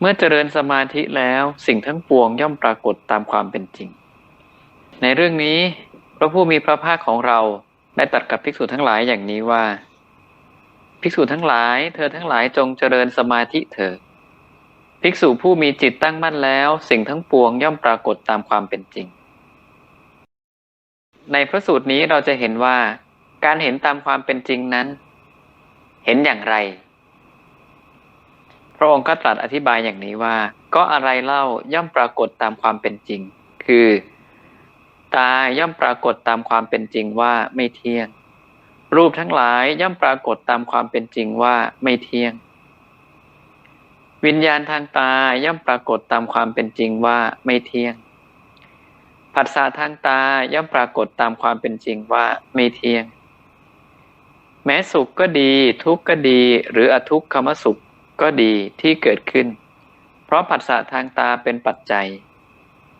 เมื่อเจริญสมาธิแล้วสิ่งทั้งปวงย่อมปรากฏตามความเป็นจริง ในเรื่องนี้พระผู้มีพระภาคของเราได้ตรัสกับภิกษุทั้งหลายอย่างนี้ว่า ภิกษุทั้งหลาย เธอทั้งหลายจงเจริญสมาธิเถิดภิกษุผู้มีจิตตั้งมั่นแล้ว สิ่งทั้งปวงย่อมปรากฏตามความเป็นจริง ในพระสูตรนี้เราจะเห็นว่า การเห็นตามความเป็นจริงนั้น เห็นอย่างไร พระองค์ก็ตรัสอธิบายอย่างนี้ว่า ก็อะไรเล่าย่อมปรากฏตามความเป็นจริง คือ ตาย่อมปรากฏตามความเป็นจริงว่าไม่เที่ยง รูปทั้งหลายย่อมปรากฏตามความเป็นจริงว่าไม่เที่ยง วิญญาณทางตาย่อมปรากฏตามความเป็นจริงว่าไม่เที่ยงผัสสะทางตาย่อมปรากฏตามความเป็นจริงว่าไม่เที่ยง แม้สุขก็ดี ทุกข์ก็ดี หรืออทุกขมสุข ก็ดีที่เกิดขึ้น เพราะผัสสะทางตาเป็นปัจจัย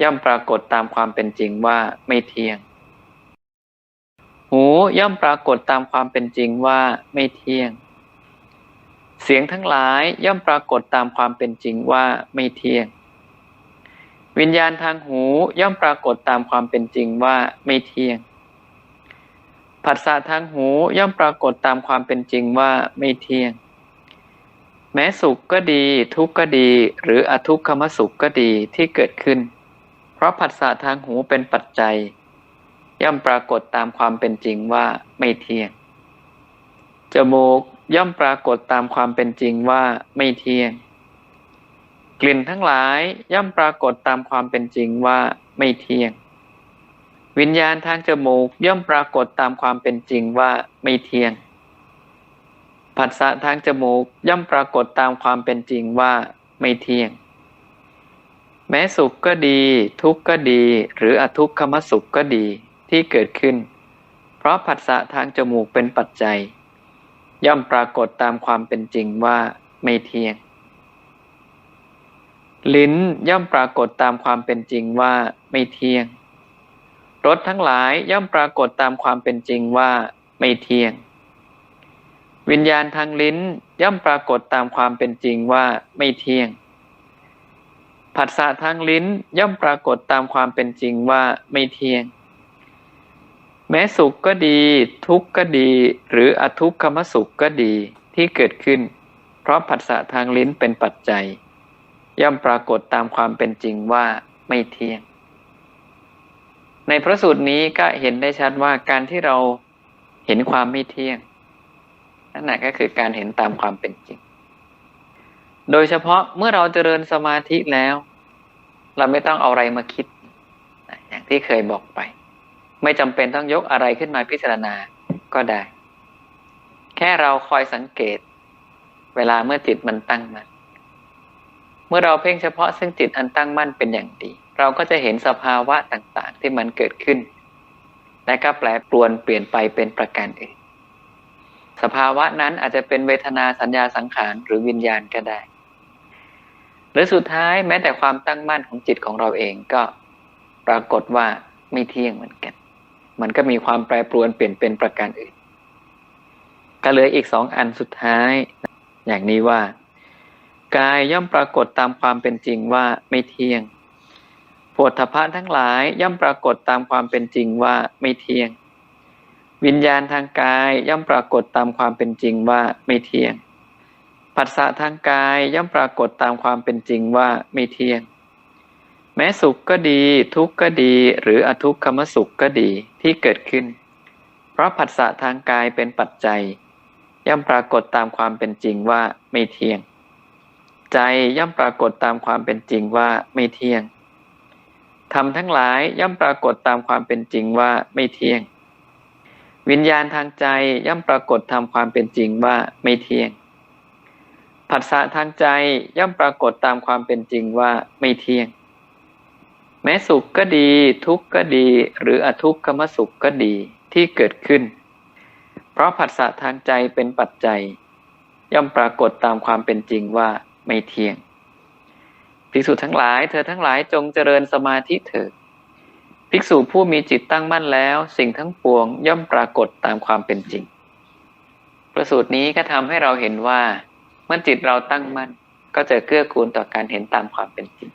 ย่อมปรากฏตามความเป็นจริงว่าไม่เที่ยง หูย่อมปรากฏตามความเป็นจริงว่าไม่เที่ยง เสียงทั้งหลายย่อมปรากฏตามความเป็นจริงว่าไม่เที่ยง วิญญาณทางหูย่อมปรากฏตามความเป็นจริงว่าไม่เที่ยงผัสสะทางหูย่อมปรากฏตามความเป็นจริงว่าไม่เที่ยง แม้สุขก็ดีทุกข์ก็ดี หรืออทุกขมสุขก็ดีที่เกิดขึ้น เพราะผัสสะทางหูเป็นปัจจัย ย่อมปรากฏตามความเป็นจริงว่าไม่เที่ยง จมูกย่อมปรากฏตามความเป็นจริงว่าไม่เที่ยง กลิ่นทั้งหลายย่อมปรากฏตามความเป็นจริงว่าไม่เที่ยง วิญญาณทางจมูกย่อมปรากฏตามความเป็นจริงว่าไม่เที่ยง ผัสสะทางจมูกย่อมปรากฏตามความเป็นจริงว่าไม่เที่ยง แม้สุขก็ดี ทุกข์ก็ดี หรืออทุกขมสุขก็ดีที่เกิดขึ้น เพราะผัสสะทางจมูกเป็นปัจจัย ย่อมปรากฏตามความเป็นจริงว่าไม่เที่ยง ลิ้นย่อมปรากฏตามความเป็นจริงว่าไม่เที่ยงรสทั้งหลายย่อมปรากฏตามความเป็นจริงว่าไม่เที่ยง วิญญาณทางลิ้นย่อมปรากฏตามความเป็นจริงว่าไม่เที่ยง ผัสสะทางลิ้นย่อมปรากฏตามความเป็นจริงว่าไม่เที่ยง แม้สุขก็ดี ทุกข์ก็ดี หรืออทุกขมสุขก็ดีที่เกิดขึ้น เพราะผัสสะทางลิ้นเป็นปัจจัย ย่อมปรากฏตามความเป็นจริงว่าไม่เที่ยง ในพระสูตรนี้ก็เห็นได้ชัดว่าการที่เราเห็นความไม่เที่ยง นั่นแหละก็คือการเห็นตามความเป็นจริง โดยเฉพาะเมื่อเราเจริญสมาธิแล้ว เราไม่ต้องเอาอะไรมาคิด อย่างที่เคยบอกไป ไม่จำเป็นต้องยกอะไรขึ้นมาพิจารณาก็ได้ แค่เราคอยสังเกต เวลาเมื่อจิตมันตั้งมั่นเมื่อเราเพ่งเฉพาะซึ่งจิตอันตั้งมั่นเป็นอย่างดี เราก็จะเห็นสภาวะต่างๆ ที่มันเกิดขึ้น และก็แปรปรวนเปลี่ยนไปเป็นประการอื่น สภาวะนั้นอาจจะเป็นเวทนาสัญญาสังขารหรือวิญญาณก็ได้ หรือสุดท้ายแม้แต่ความตั้งมั่นของจิตของเราเองก็ปรากฏว่าไม่เที่ยงเหมือนกัน มันก็มีความแปรปรวนเปลี่ยนเป็นประการอื่น ก็เหลืออีกสองอันสุดท้าย อย่างนี้ว่า กายย่อมปรากฏตามความเป็นจริงว่าไม่เที่ยงโผฏฐพะทั้งหลายย่อมปรากฏตามความเป็นจริงว่าไม่เที่ยง วิญญาณทางกายย่อมปรากฏตามความเป็นจริงว่าไม่เที่ยงผัสสะทางกายย่อมปรากฏตามความเป็นจริงว่าไม่เที่ยง แม้สุขก็ดีทุกข์ก็ดี หรืออทุกขมสุขก็ดีที่เกิดขึ้น เพราะผัสสะทางกายเป็นปัจจัย ย่อมปรากฏตามความเป็นจริงว่าไม่เที่ยง ใจย่อมปรากฏตามความเป็นจริงว่าไม่เที่ยงธรรมทั้งหลายย่อมปรากฏตามความเป็นจริงว่าไม่เที่ยง วิญญาณทางใจย่อมปรากฏทำความเป็นจริงว่าไม่เที่ยง ผัสสะทางใจย่อมปรากฏตามความเป็นจริงว่าไม่เที่ยง แม้สุขก็ดีทุกข์ก็ดี หรืออทุกขมสุขก็ดีที่เกิดขึ้น เพราะผัสสะทางใจเป็นปัจจัย ย่อมปรากฏตามความเป็นจริงว่าไม่เที่ยงภิกษุทั้งหลาย เธอทั้งหลายจงเจริญสมาธิเถิด ภิกษุผู้มีจิตตั้งมั่นแล้ว สิ่งทั้งปวงย่อมปรากฏตามความเป็นจริง ประสูตรนี้ก็ทำให้เราเห็นว่า เมื่อจิตเราตั้งมั่นก็จะเกื้อกูลต่อการเห็นตามความเป็นจริง